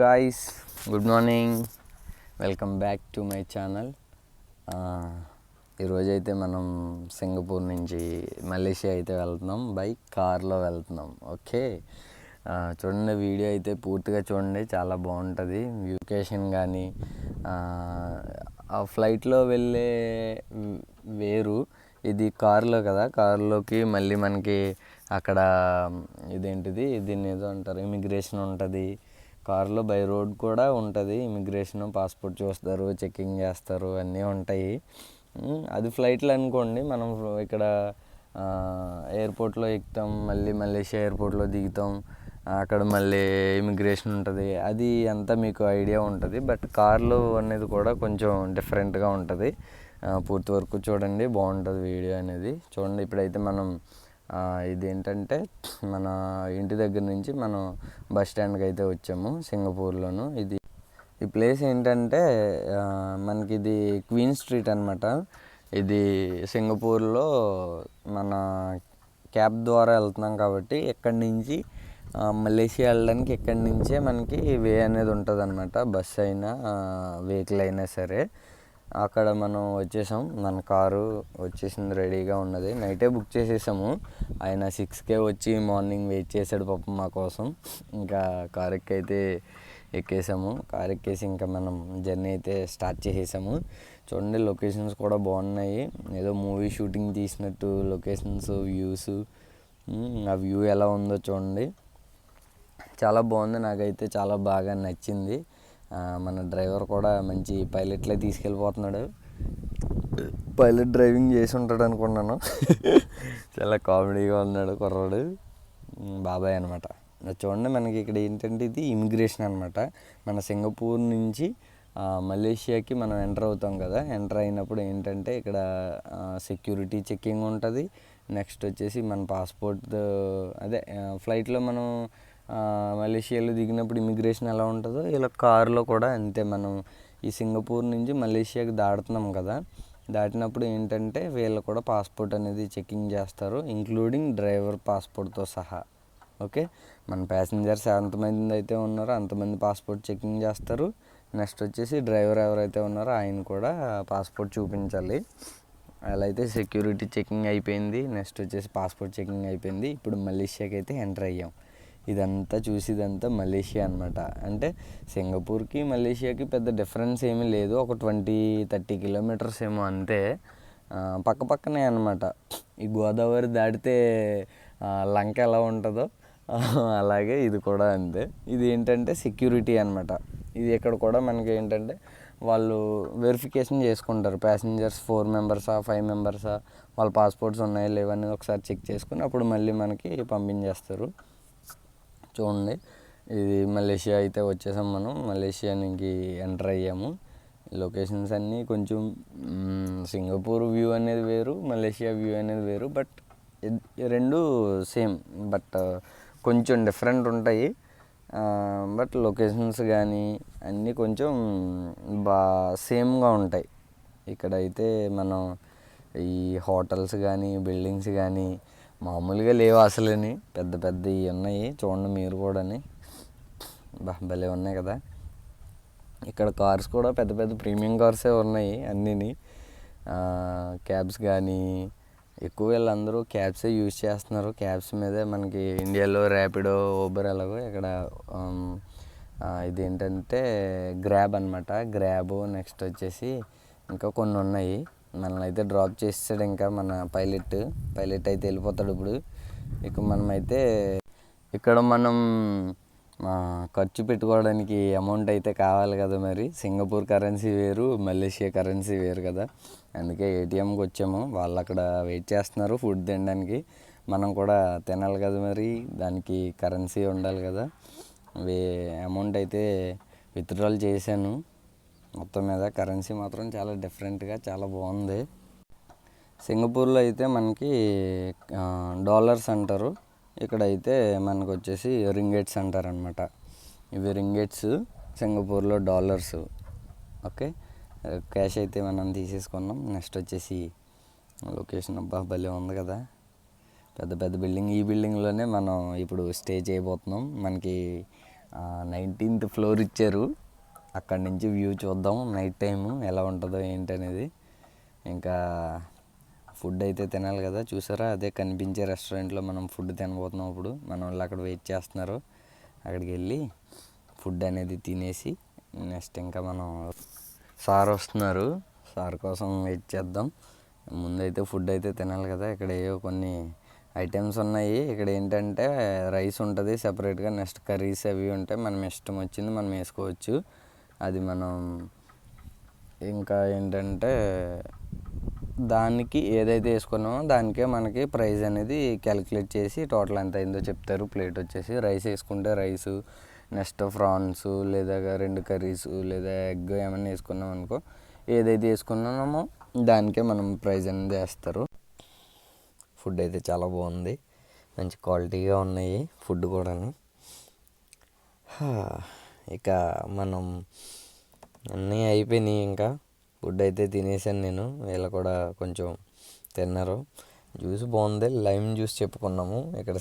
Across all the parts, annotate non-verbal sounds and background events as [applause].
Guys good morning welcome back to my channel ఈరోజు అయితే మనం సింగపూర్ నుంచి మలేషియా అయితే వెళ్తున్నాం బై కార్లో వెళ్తున్నాం ఓకే? చూడండి వీడియో అయితే పూర్తిగా చూడండి చాలా బాగుంటుంది. వ్యూకేషన్ కానీ ఆ ఫ్లైట్లో వెళ్ళే వేరు. ఇది కారులో కదా కారులోకి మళ్ళీ మనకి అక్కడ ఇదేంటిది దీన్ని ఏదో అంటారు ఇమిగ్రేషన్ ఉంటుంది. కారులో బై రోడ్ కూడా ఉంటుంది. ఇమిగ్రేషన్ పాస్పోర్ట్ చూస్తారు చెక్కింగ్ చేస్తారు అన్నీ ఉంటాయి. అది ఫ్లైట్లు అనుకోండి మనం ఇక్కడ ఎయిర్పోర్ట్లో ఎక్కుతాం మళ్ళీ మలేషియా ఎయిర్పోర్ట్లో దిగుతాం. అక్కడ మళ్ళీ ఇమిగ్రేషన్ ఉంటుంది. అది అంతా మీకు ఐడియా ఉంటుంది. బట్ కార్లో అనేది కూడా కొంచెం డిఫరెంట్గా ఉంటుంది. పూర్తి వరకు చూడండి బాగుంటుంది వీడియో అనేది. చూడండి ఇప్పుడైతే మనం ఇదేంటంటే మన ఇంటి దగ్గర నుంచి మనం బస్ స్టాండ్కి అయితే వచ్చాము సింగపూర్లోను. ఇది ఈ ప్లేస్ ఏంటంటే మనకి ఇది క్వీన్ స్ట్రీట్ అనమాట ఇది సింగపూర్లో మన క్యాబ్ ద్వారా వెళ్తున్నాం కాబట్టి ఎక్కడి నుంచి మలేషియా వెళ్ళడానికి ఎక్కడి నుంచే మనకి వే అనేది ఉంటుంది అనమాట బస్ అయినా వెహికల్ అయినా సరే. అక్కడ మనం వచ్చేసాం. మన కారు వచ్చేసింది రెడీగా ఉన్నది. నైటే బుక్ చేసేసాము. ఆయన సిక్స్కే వచ్చి మార్నింగ్ వెయిట్ చేశాడు పాపం మా కోసం. ఇంకా కారు ఎక్కైతే అయితే ఎక్కేసాము కారు ఎక్కేసి ఇంకా మనం జర్నీ అయితే స్టార్ట్ చేసేసాము. చూడండి లొకేషన్స్ కూడా బాగున్నాయి. ఏదో మూవీ షూటింగ్ తీసినట్టు లొకేషన్స్ వ్యూస్ ఆ వ్యూ ఎలా ఉందో చూడండి. చాలా బాగుంది. నాకైతే చాలా బాగా నచ్చింది. మన డ్రైవర్ కూడా మంచి పైలట్లే తీసుకెళ్ళిపోతున్నాడు. పైలట్ డ్రైవింగ్ చేసి ఉంటాడు అనుకున్నాను. [laughs] చాలా కామెడీగా ఉన్నాడు కుర్రాడు. బాబాయ్ అనమాట చూడండి మనకి ఇక్కడ ఏంటంటే ఇది ఇమిగ్రేషన్ అనమాట మన సింగపూర్ నుంచి మలేషియాకి మనం ఎంటర్ అవుతాం కదా. ఎంటర్ అయినప్పుడు ఏంటంటే ఇక్కడ సెక్యూరిటీ చెక్కింగ్ ఉంటుంది. నెక్స్ట్ వచ్చేసి మన పాస్పోర్ట్ అదే ఫ్లైట్లో మనం మలేషియాలో దిగినప్పుడు ఇమిగ్రేషన్ ఎలా ఉంటుందో ఇలా కారులో కూడా అంతే మనం ఈ సింగపూర్ నుంచి మలేషియాకి దాటుతున్నాం కదా. దాటినప్పుడు ఏంటంటే వీళ్ళు కూడా పాస్పోర్ట్ అనేది చెకింగ్ చేస్తారు ఇంక్లూడింగ్ డ్రైవర్ పాస్పోర్ట్తో సహా. ఓకే మన ప్యాసింజర్స్ ఎంతమంది అయితే ఉన్నారో అంతమంది పాస్పోర్ట్ చెకింగ్ చేస్తారు. నెక్స్ట్ వచ్చేసి డ్రైవర్ ఎవరైతే ఉన్నారో ఆయన కూడా పాస్పోర్ట్ చూపించాలి. అలా అయితే సెక్యూరిటీ చెకింగ్ అయిపోయింది. నెక్స్ట్ వచ్చేసి పాస్పోర్ట్ చెకింగ్ అయిపోయింది. ఇప్పుడు మలేషియాకి అయితే ఎంటర్ అయ్యాం. ఇదంతా చూసి ఇదంతా మలేషియా అనమాట అంటే సింగపూర్కి మలేషియాకి పెద్ద డిఫరెన్స్ ఏమీ లేదు. ఒక ట్వంటీ థర్టీ కిలోమీటర్స్ ఏమో అంతే. పక్క పక్కనే అనమాట ఈ గోదావరి దాటితే లంక ఎలా ఉంటుందో అలాగే ఇది కూడా అంతే. ఇది ఏంటంటే సెక్యూరిటీ అనమాట ఇది ఇక్కడ కూడా మనకి ఏంటంటే వాళ్ళు వెరిఫికేషన్ చేసుకుంటారు. ప్యాసింజర్స్ ఫోర్ మెంబర్సా ఫైవ్ మెంబర్సా వాళ్ళ పాస్పోర్ట్స్ ఉన్నాయా లేవని ఒకసారి చెక్ చేసుకుని అప్పుడు మళ్ళీ మనకి పంపించేస్తారు. చూడండి. ఇది మలేషియా అయితే వచ్చేసాం మనం. మలేషియా నుంచి ఎంటర్ అయ్యాము. లొకేషన్స్ అన్నీ కొంచెం సింగపూర్ వ్యూ అనేది వేరు మలేషియా వ్యూ అనేది వేరు బట్ రెండు సేమ్. బట్ కొంచెం డిఫరెంట్ ఉంటాయి. బట్ లొకేషన్స్ కానీ అన్నీ కొంచెం బా సేమ్గా ఉంటాయి. ఇక్కడైతే మనం ఈ హోటల్స్ కానీ బిల్డింగ్స్ కానీ మామూలుగా లేవు అసలని. పెద్ద పెద్దవి ఉన్నాయి చూడండి మీరు కూడాని. బా భలే ఉన్నాయి కదా. ఇక్కడ కార్స్ కూడా పెద్ద పెద్ద ప్రీమియం కార్సే ఉన్నాయి అన్నీని. క్యాబ్స్ కానీ ఎక్కువ వీళ్ళందరూ క్యాబ్సే యూజ్ చేస్తున్నారు. క్యాబ్స్ మీదే మనకి ఇండియాలో ర్యాపిడో ఊబర్ ఎలాగో ఇక్కడ ఇదేంటంటే గ్రాబ్ అనమాట గ్రాబ్ నెక్స్ట్ వచ్చేసి ఇంకా కొన్ని ఉన్నాయి. మనల్ని అయితే డ్రాప్ చేస్తాడు ఇంకా మన పైలట్. పైలట్ అయితే వెళ్ళిపోతాడు ఇప్పుడు. ఇక మనమైతే ఇక్కడ మనం ఖర్చు పెట్టుకోవడానికి అమౌంట్ అయితే కావాలి కదా మరి. సింగపూర్ కరెన్సీ వేరు మలేషియా కరెన్సీ వేరు కదా. అందుకే ఏటీఎంకి వచ్చాము. వాళ్ళు అక్కడ వెయిట్ చేస్తున్నారు ఫుడ్ తినడానికి. మనం కూడా తినాలి కదా మరి. దానికి కరెన్సీ ఉండాలి కదా. వే అమౌంట్ అయితే విత్డ్రాల్ చేశాను. మొత్తం మీద కరెన్సీ మాత్రం చాలా డిఫరెంట్గా చాలా బాగుంది. సింగపూర్లో అయితే మనకి డాలర్స్ అంటారు. ఇక్కడ అయితే మనకు వచ్చేసి రింగేట్స్ అంటారు అనమాట ఇవి రింగేట్స్ సింగపూర్లో డాలర్స్ ఓకే? క్యాష్ అయితే మనం తీసేసుకున్నాం. నెక్స్ట్ వచ్చేసి లొకేషన్ అబ్బా భలే ఉంది కదా. పెద్ద పెద్ద బిల్డింగ్ ఈ బిల్డింగ్లోనే మనం ఇప్పుడు స్టే చేయబోతున్నాం. మనకి నైన్టీన్త్ ఫ్లోర్ ఇచ్చారు. అక్కడి నుంచి వ్యూ చూద్దాం నైట్ టైము ఎలా ఉంటుందో ఏంటనేది. ఇంకా ఫుడ్ అయితే తినాలి కదా. చూసారా? అదే కనిపించే రెస్టారెంట్లో మనం ఫుడ్ తినబోతున్నాం ఇప్పుడు. మన వాళ్ళు అక్కడ వెయిట్ చేస్తున్నారు. అక్కడికి వెళ్ళి ఫుడ్ అనేది తినేసి నెక్స్ట్ ఇంకా మనం సార్ వస్తున్నారు. సార్ కోసం వెయిట్ చేద్దాం. ముందైతే ఫుడ్ అయితే తినాలి కదా. ఇక్కడ ఏవో కొన్ని ఐటమ్స్ ఉన్నాయి. ఇక్కడ ఏంటంటే రైస్ ఉంటుంది. సపరేట్గా నెక్స్ట్ కర్రీస్ అవి ఉంటాయి మనం ఇష్టం వచ్చింది మనం వేసుకోవచ్చు. అది మనం ఇంకా ఏంటంటే దానికి ఏదైతే వేసుకున్నామో దానికే మనకి ప్రైస్ అనేది క్యాలిక్యులేట్ చేసి టోటల్ ఎంత అయిందో చెప్తారు. ప్లేట్ వచ్చేసి రైస్ వేసుకుంటే రైస్ నెక్స్ట్ ఫ్రాన్స్ లేదా రెండు కర్రీస్ లేదా ఎగ్ ఏమైనా వేసుకున్నాం అనుకో ఏదైతే వేసుకున్నామో దానికే మనం ప్రైస్ అనేది వేస్తారు. ఫుడ్ అయితే చాలా బాగుంది. మంచి క్వాలిటీగా ఉన్నాయి ఫుడ్ కూడాను. ఇక మనం అన్నీ అయిపోయినాయి ఇంకా. ఫుడ్ అయితే తినేసాను నేను. వీళ్ళు కూడా కొంచెం తిన్నారు. జ్యూస్ బాగుంది. లైమ్ జ్యూస్ చెప్పుకున్నాము. ఇక్కడ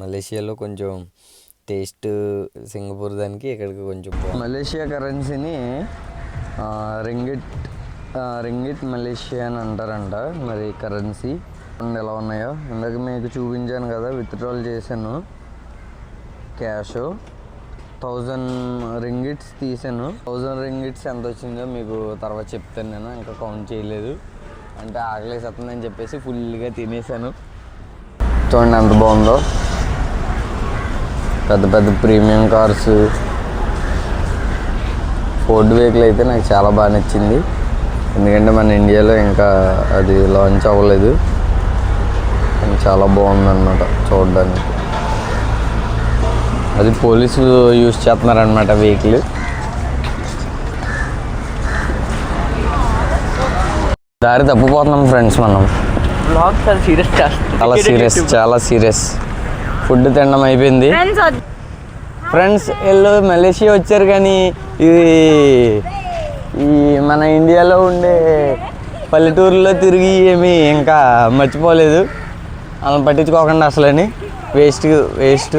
మలేషియాలో కొంచెం టేస్ట్ సింగపూర్ దానికి ఇక్కడికి కొంచెం మలేషియా కరెన్సీని రింగిట్ రింగిట్ మలేషియా అని అంటారంట. మరి కరెన్సీ ఎలా ఉన్నాయో. ఇందాక మీకు చూపించాను కదా విత్డ్రాల్ చేశాను. క్యాష్. థౌజండ్ రింగిట్స్ తీసాను. థౌజండ్ రింగిట్స్ ఎంత వచ్చిందో మీకు తర్వాత చెప్తాను నేను ఇంకా కౌంట్ చేయలేదు. అంటే ఆకలేసేస్తుందని చెప్పేసి ఫుల్గా తినేసాను. చూడండి ఎంత బాగుందో. పెద్ద పెద్ద ప్రీమియం కార్స్. ఫోర్డ్ వెహికల్ అయితే నాకు చాలా బాగా నచ్చింది. ఎందుకంటే మన ఇండియాలో ఇంకా అది లాంచ్ అవ్వలేదు. చాలా బాగుందన్నమాట చూడడానికి. అది పోలీసులు యూజ్ చేస్తున్నారనమాట వెహికల్. దారి తప్పిపోతున్నాం ఫ్రెండ్స్ మనం. సీరియస్ చాలా సీరియస్ చాలా సీరియస్ ఫుడ్ తినడం అయిపోయింది. ఫ్రెండ్స్ వీళ్ళు మలేషియా వచ్చారు కానీ ఇది ఈ మన ఇండియాలో ఉండే పల్లెటూరులో తిరిగి ఏమీ ఇంకా మర్చిపోలేదు. అలా పట్టించుకోకుండా అసలని. వేస్ట్ వేస్ట్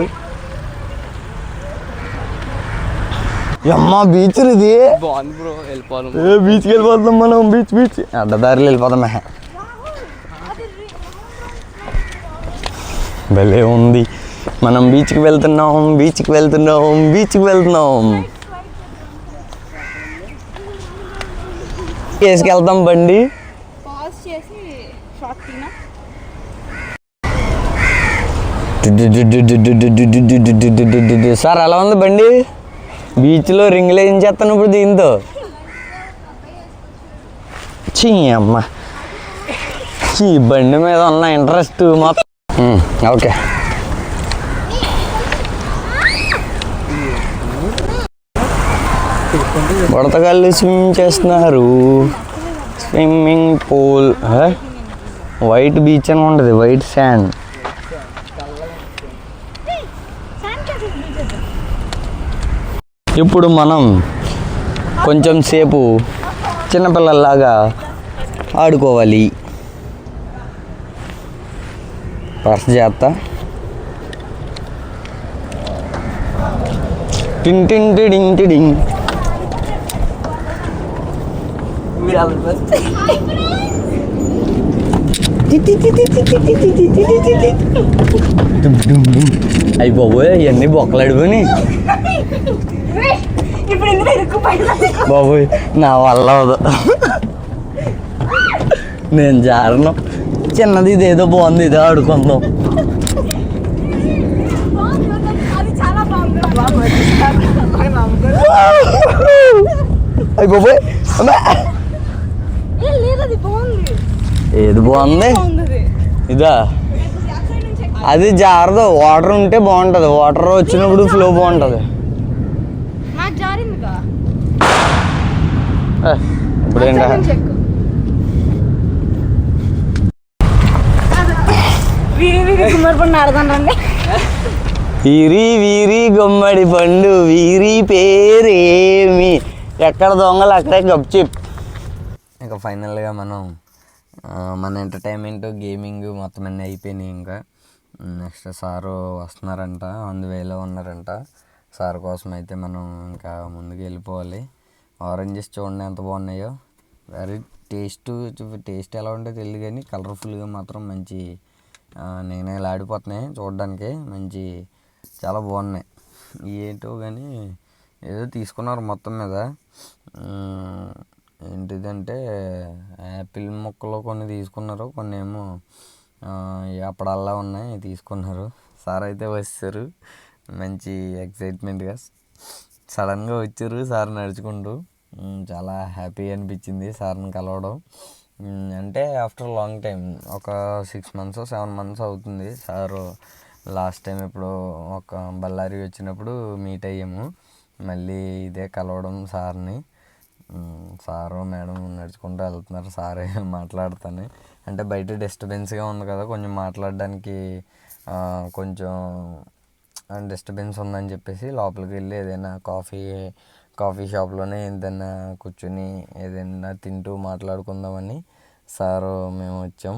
అమ్మా బీచ్ ఇది బాగుంది బ్రో వెళ్ళిపోవాలి ఏ బీచ్కి వెళ్ళిపోతాం మనం బీచ్ బీచ్ అడ్డదారిలో వెళ్ళిపోతాం భలే ఉంది మనం బీచ్కి వెళ్తున్నాం బీచ్కి వెళ్తున్నాం బీచ్కి వెళ్తున్నాం వేసుకెళ్తాం బండి సార్ ఎలా ఉంది బండి బీచ్లో రింగులు ఏం చేస్తాను ఇప్పుడు దీంతో? చీ అమ్మ. చీ బండి మీద ఉన్న ఇంట్రెస్ట్ మొత్తం. ఓకే. ఉడతగాళ్ళు స్విమ్మింగ్ చేస్తున్నారు. స్విమ్మింగ్ పూల్ వైట్ బీచ్ అని ఉంటుంది వైట్ శాండ్. ఇప్పుడు మనం కొంచెం సేపు చిన్నపిల్లల్లాగా ఆడుకోవాలి. రస చేస్తా. టిన్ టిన్ టిడింగ్ టిడింగ్. అయ్యి బాబోయ్ ఇవన్నీ ఇందులో ఇరుక్కుపోయినా బాబోయ్ నా వల్ల అవదు నేను జారను. చిన్నది ఇదేదో బాగుంది ఇదే ఆడుకుందాం. అయ్యి బాబోయ్ అమ్మా. ఏది బాగుంది? ఇదా. అది జారదు. వాటర్ ఉంటే బాగుంటుంది. వాటర్ వచ్చినప్పుడు ఫ్లో బాగుంటుంది. ఇప్పుడు ఏంట వీరి వీరి గుమ్మడి పండు వీరి పేరేమి? ఎక్కడ దొంగలు అక్కడే గప్చిప్. ఇంకా ఫైనల్గా మనం మన ఎంటర్టైన్మెంట్ గేమింగ్ మొత్తం అన్నీ అయిపోయినాయి ఇంకా. నెక్స్ట్ సారు వస్తున్నారంట ఆన్ ది వేలో ఉన్నారంట. సార్ కోసం అయితే మనం ఇంకా ముందుకు వెళ్ళిపోవాలి. ఆరెంజెస్ చూడండి ఎంత బాగున్నాయో. వెరీ టేస్ట్ టేస్ట్ ఎలా ఉంటుందో తెలియదు కానీ కలర్ఫుల్గా మాత్రం మంచి ఆ, నేనే ఆడిపోతున్నాయి చూడడానికి. మంచి చాలా బాగున్నాయి. ఏంటో కానీ ఏదో తీసుకున్నారు మొత్తం మీద. ఏంటిదంటే యాపిల్ మొక్కలు కొన్ని తీసుకున్నారు కొన్ని ఏమో అప్పుడల్లా ఉన్నాయి తీసుకున్నారు. సార్ అయితే వచ్చారు. మంచి ఎక్సైట్మెంట్గా సడన్గా వచ్చారు సార్ నడుచుకుంటూ. చాలా హ్యాపీ అనిపించింది సార్ని కలవడం. అంటే ఆఫ్టర్ లాంగ్ టైం ఒక సిక్స్ మంత్స్ సెవెన్ మంత్స్ అవుతుంది. సారు లాస్ట్ టైం ఇప్పుడు ఒక బళ్ళారి వచ్చినప్పుడు మీట్ అయ్యాము. మళ్ళీ ఇదే కలవడం సార్ని. సారు మేడం నడుచుకుంటూ వెళ్తున్నారు. సారే [laughs] మాట్లాడుతాను. అంటే బయట డిస్టర్బెన్స్గా ఉంది కదా కొంచెం మాట్లాడడానికి కొంచెం డిస్టర్బెన్స్ ఉందని చెప్పేసి లోపలికి వెళ్ళి ఏదైనా కాఫీ కాఫీ షాప్లోనే ఏదైనా కూర్చుని ఏదైనా తింటూ మాట్లాడుకుందామని సారు మేము వచ్చాం.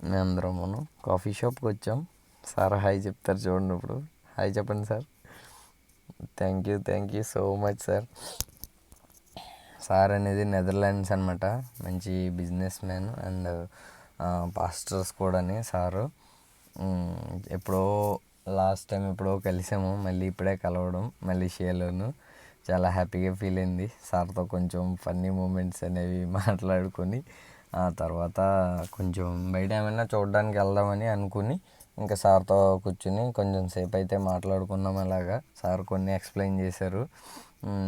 మేమందరం కాఫీ షాప్కి వచ్చాం. సార్ హాయ్ చెప్తారు చూడండి ఇప్పుడు. హాయ్ చెప్పండి sir. Thank you thank you so much sir. Sir అనేది నెదర్లాండ్స్ అనమాట మంచి బిజినెస్ మ్యాన్ అండ్ పాస్టర్స్ కూడాని సారు. ఎప్పుడో లాస్ట్ టైం ఎప్పుడో కలిసాము. మళ్ళీ ఇప్పుడే కలవడం మలేషియాలోను చాలా హ్యాపీగా ఫీల్ అయింది. సార్తో కొంచెం ఫన్నీ మూమెంట్స్ అనేవి [laughs] మాట్లాడుకొని ఆ తర్వాత కొంచెం బయట ఏమైనా చూడడానికి వెళ్దామని అనుకుని ఇంకా సార్తో కూర్చుని కొంచెం సేపు అయితే మాట్లాడుకున్నాం అలాగా. సార్ కొన్ని ఎక్స్ప్లెయిన్ చేశారు.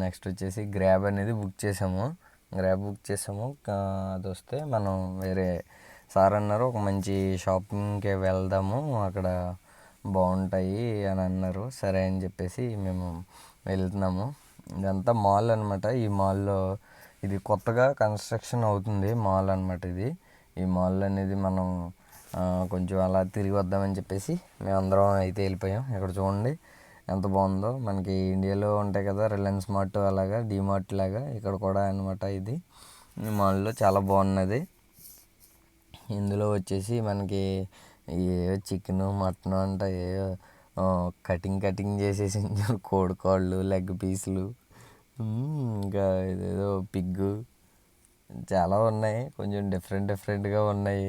నెక్స్ట్ వచ్చేసి గ్రాబ్ అనేది బుక్ చేసాము గ్రాబ్ బుక్ చేసాము అది వస్తే మనం వేరే సార్ అన్నారు ఒక మంచి షాపింగ్కి వెళ్దాము అక్కడ బాగుంటాయి అని అన్నారు. సరే అని చెప్పేసి మేము వెళ్తున్నాము. ఇదంతా మాల్ అనమాట ఈ మాల్లో ఇది కొత్తగా కన్స్ట్రక్షన్ అవుతుంది మాల్ అనమాట ఇది. ఈ మాల్ అనేది మనం కొంచెం అలా తిరిగి వద్దామని చెప్పేసి మేమందరం అయితే వెళ్ళిపోయాం. ఇక్కడ చూడండి. ఎంత బాగుందో. మనకి ఇండియాలో ఉంటాయి కదా రిలయన్స్ మార్ట్ అలాగా డిమార్ట్ లాగా ఇక్కడ కూడా అనమాట ఇది. మాల్లో చాలా బాగున్నది. ఇందులో వచ్చేసి మనకి ఏవో చికెన్ మటన్ అంట ఏవో కటింగ్ కటింగ్ చేసేసి [laughs] కోడికాళ్ళు కోడి కాళ్ళు లెగ్ పీసులు ఇంకా ఇదేదో పిగ్గు చాలా ఉన్నాయి. కొంచెం డిఫరెంట్ డిఫరెంట్గా ఉన్నాయి.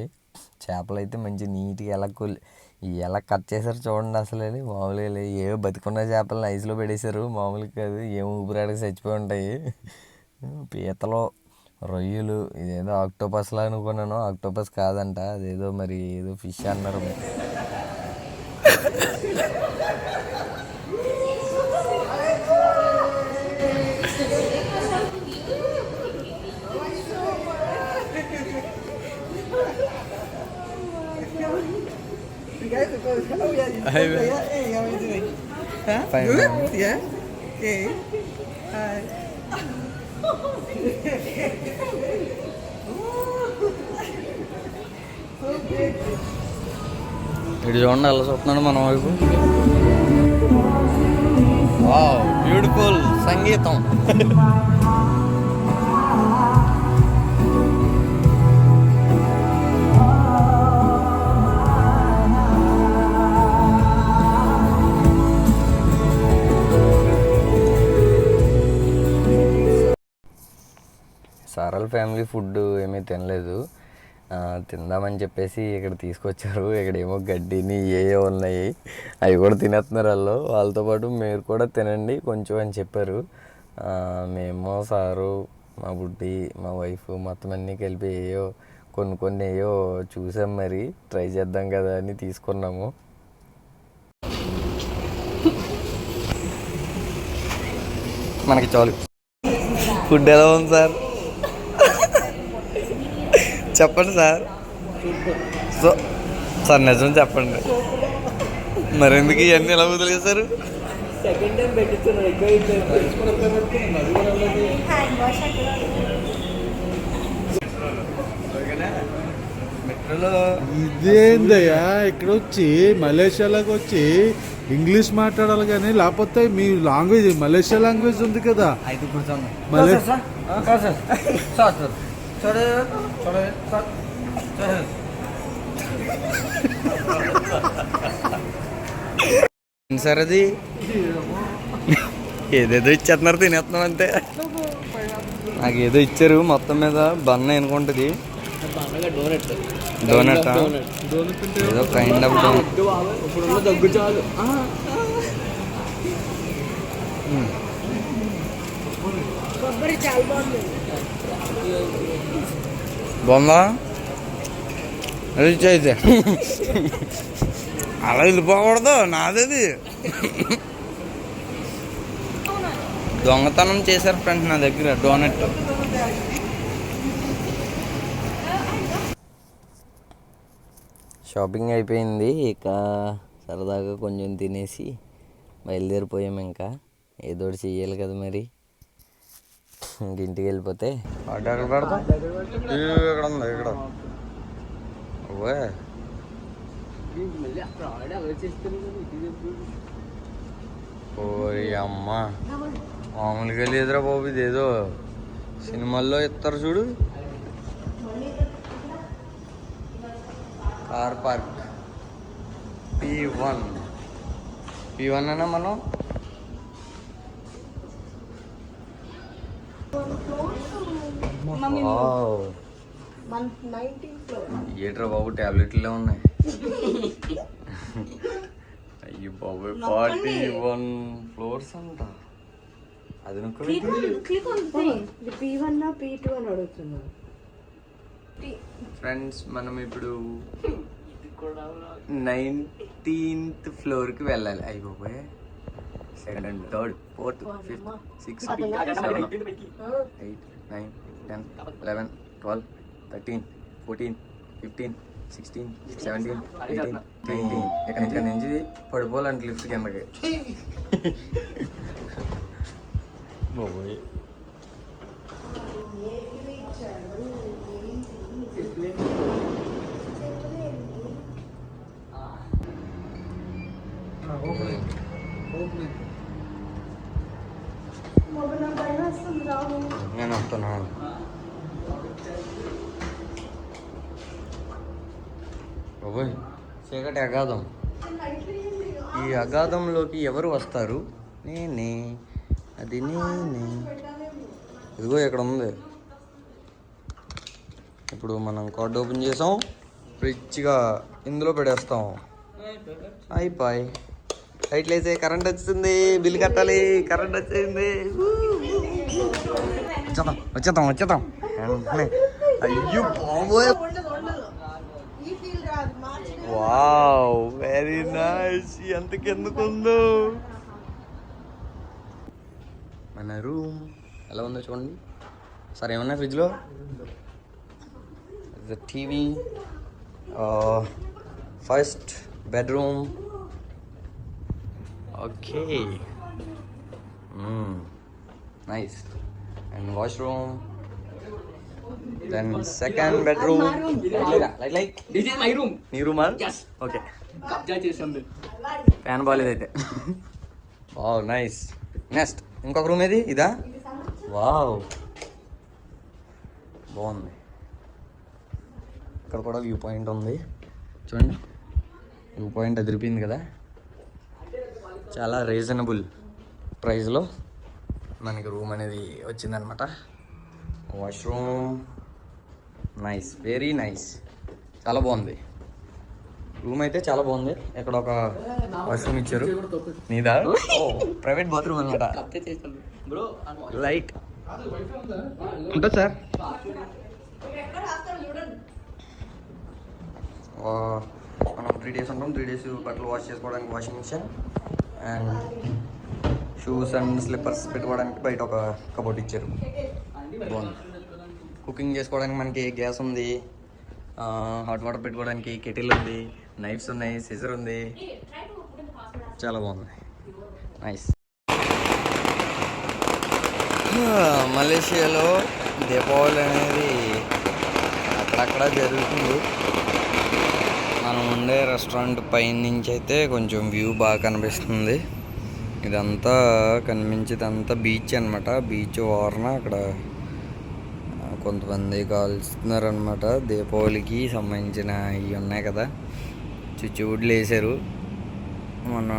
చేపలు అయితే మంచి నీట్గా ఎలా కొలి ఎలా కట్ చేశారు చూడండి అసలు. మామూలుగా లేదు ఏ బతికున్న చేపలను ఐస్లో పెట్టేశారు మామూలుగా కాదు ఏం ఊపిరాడకి చచ్చిపోయి ఉంటాయి. పీతలు రొయ్యలు ఇదేదో ఆక్టోపస్లా అనుకున్నాను. ఆక్టోపస్ కాదంట అదేదో మరి ఏదో ఫిష్ అన్నారు. Fine. Good? Yeah? Okay. Hi. ఇటు చూడండి అలా చూస్తున్నాడు మన వైపు వావ్ బ్యూటిఫుల్ సంగీతం సారల్ ఫ్యామిలీ ఫుడ్ ఏమీ తినలేదు. తిందామని చెప్పేసి ఇక్కడ తీసుకొచ్చారు. ఇక్కడ ఏమో గడ్డిని ఏయో ఉన్నాయి. అవి కూడా తినేస్తున్నారు వాళ్ళు. వాళ్ళతో పాటు మీరు కూడా తినండి కొంచెం అని చెప్పారు. మేము సారు మా బుడ్డి మా వైఫ్ మొత్తం అన్నీ కలిపి ఏయో కొన్ని కొన్ని ఏయో చూసాం మరి. ట్రై చేద్దాం కదా అని తీసుకున్నాము. మనకి చాలు. ఫుడ్ ఎలా ఉంది సార్? చెప్పండి సార్ సో సార్ నిజం చెప్పండి మరి ఎందుకు ఇవన్నీ ఎలా వదిలేశారు సెకండ్ టైం పెట్టిస్తున్నారు ఇదేందయ్యా ఇక్కడ వచ్చి మలేషియాలోకి వచ్చి ఇంగ్లీష్ మాట్లాడాలి కానీ లేకపోతే మీ లాంగ్వేజ్ మలేషియా లాంగ్వేజ్ ఉంది కదా అయితే కూర్చోండి మలే సార్ అది ఏదేదో ఇచ్చేస్తున్నారు తినేస్తున్నాం అంతే. నాకు ఏదో ఇచ్చారు మొత్తం మీద బన్న ఎనుకుంటుంది డోనట్ డోనట్ ఏదో కైండ్ ఆఫ్ డోనట్ దగ్గు చాలు ఆ, కొబ్బరి చాలా బాగుంది. బాగుందా? అది అయితే అలా వెళ్ళిపోకూడదు నాదేది దొంగతనం చేశారు ఫ్రెండ్స్ నా దగ్గర డోనట్. షాపింగ్ అయిపోయింది ఇక సరదాగా కొంచెం తినేసి బయలుదేరిపోయాం ఇంకా. ఏదో చెయ్యాలి కదా మరి. ఇంటికి వెళ్ళిపోతే ఆటో ఎక్కడ పెడతాం ఇక్కడ ఉంది ఇక్కడ. ఓవే ఇది ఓరి అమ్మ. మామూలుగా లేదురా బాబు ఇదేదో సినిమాల్లో ఇస్తారు చూడు. Car park. P one. P one అన్నా మనం? వావ్. మన నైన్టీన్ ఫ్లోర్ ఏట్రా బాబు టాబ్లెట్లే ఉన్నాయి. అయ్యి బాబు ఫార్టీ వన్ ఫ్లోర్స్ అంట. అది నువ్వు క్లిక్ ఆన్ థింగ్ ఇది పీ వన్ పీ టూ అని అడుగుతున్నాను ఫ్రెండ్స్ మనం ఇప్పుడు నైన్టీన్త్ ఫ్లోర్కి వెళ్ళాలి. అయ్యి బాబాయ్. Second third fourth fifth sixth seven eight nine. ten eleven twelve thirteen fourteen fifteen sixteen seventeen eighteen nineteen ఇక్కడ ఇక్కడ నుంచి పడిపోవాలంటే లిఫ్ట్ కిందకి బాబోయ్ నేను వస్తున్నాను బాబోయ్ చీకటి అగాధం. ఈ అగాధంలోకి ఎవరు వస్తారు? నేనే. అది నేనే. ఇదిగో ఇక్కడ ఉంది. ఇప్పుడు మనం కార్డు ఓపెన్ చేసాం. రిచ్గా ఇందులో పెడేస్తాం. అయిపోయి. లైట్లు వేసే కరెంట్ వచ్చింది బిల్ కట్టాలి. కరెంట్ వచ్చింది వచ్చేద్దాం వచ్చేద్దాం వచ్చేద్దాం. అయ్యో బాబోయ్. వావ్ వెరీ నైస్ ఎంత కిందకుందో మన రూమ్ ఎలా ఉందో చూడండి సరే ఏమన్నా ఫ్రిడ్జ్లో the TV first bedroom okay nice and washroom then second bedroom This is my room. నీ రూమా Yes. ఓకే కబ్జా చేసాం. ఫ్యాన్ బాగాలేదైతే వావ్ నైస్ నెక్స్ట్ ఇంకొక రూమ్ ఏది? ఇదా? వావ్ బాగుంది. ఇక్కడ కూడా వ్యూ పాయింట్ ఉంది. చూడండి. వ్యూ పాయింట్ అదిరిపోయింది కదా. చాలా రీజనబుల్ ప్రైస్లో మనకి రూమ్ అనేది వచ్చిందనమాట వాష్రూమ్. నైస్ వెరీ నైస్ చాలా బాగుంది. రూమ్ అయితే చాలా బాగుంది. ఇక్కడ ఒక వాష్రూమ్ ఇచ్చారు. నీదా? [laughs] ప్రైవేట్ బాత్రూమ్ అనమాట లైట్ ఉంటుంది సార్ మనం త్రీ డేస్ ఉంటాం. త్రీ డేస్ బట్టలు వాష్ చేసుకోవడానికి washing machine and shoes and slippers పెట్టుకోవడానికి బయట ఒక కబోర్డ్ ఇచ్చారు. బాగుంది కుకింగ్ చేసుకోవడానికి మనకి గ్యాస్ ఉంది. హాట్ వాటర్ పెట్టుకోవడానికి కెటిల్ ఉంది. నైఫ్స్ ఉన్నాయి సిజర్ ఉంది. చాలా బాగుంది. నైస్ [sighs] మలేషియాలో దీపావళి అనేది అక్కడక్కడ జరుగుతుంది. మనం ఉండే రెస్టారెంట్ పైన నుంచి అయితే కొంచెం వ్యూ బాగా కనిపిస్తుంది. ఇదంతా కనిపించేదంతా బీచ్ అనమాట బీచ్ ఓరన అక్కడ. కొంతమంది కాల్స్తున్నారు అనమాట దీపావళికి సంబంధించిన ఇవి ఉన్నాయి కదా. చుచ్చుబుడ్లు వేసారు. మన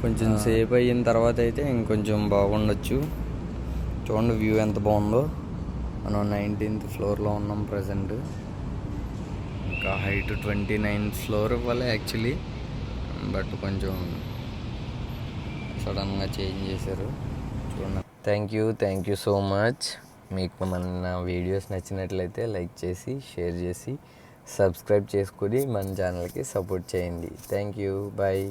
కొంచెం సేపు అయిన తర్వాత అయితే ఇంకొంచెం బాగుండొచ్చు. చూడండి వ్యూ ఎంత బాగుందో. మనం నైన్టీన్త్ ఫ్లోర్లో ఉన్నాం ప్రజెంట్ ఇంకా హైట్ ట్వంటీ నైన్త్ ఫ్లోర్ ఇవ్వాలి యాక్చువల్లీ. బట్ కొంచెం సడన్గా చేంజ్ చేశారు. చూడండి. Thank you thank you so much. మీకు మన వీడియోస్ నచ్చినట్లయితే లైక్ చేసి షేర్ చేసి సబ్స్క్రైబ్ చేసుకొని మన ఛానల్కి సపోర్ట్ చేయండి. Thank you. బాయ్.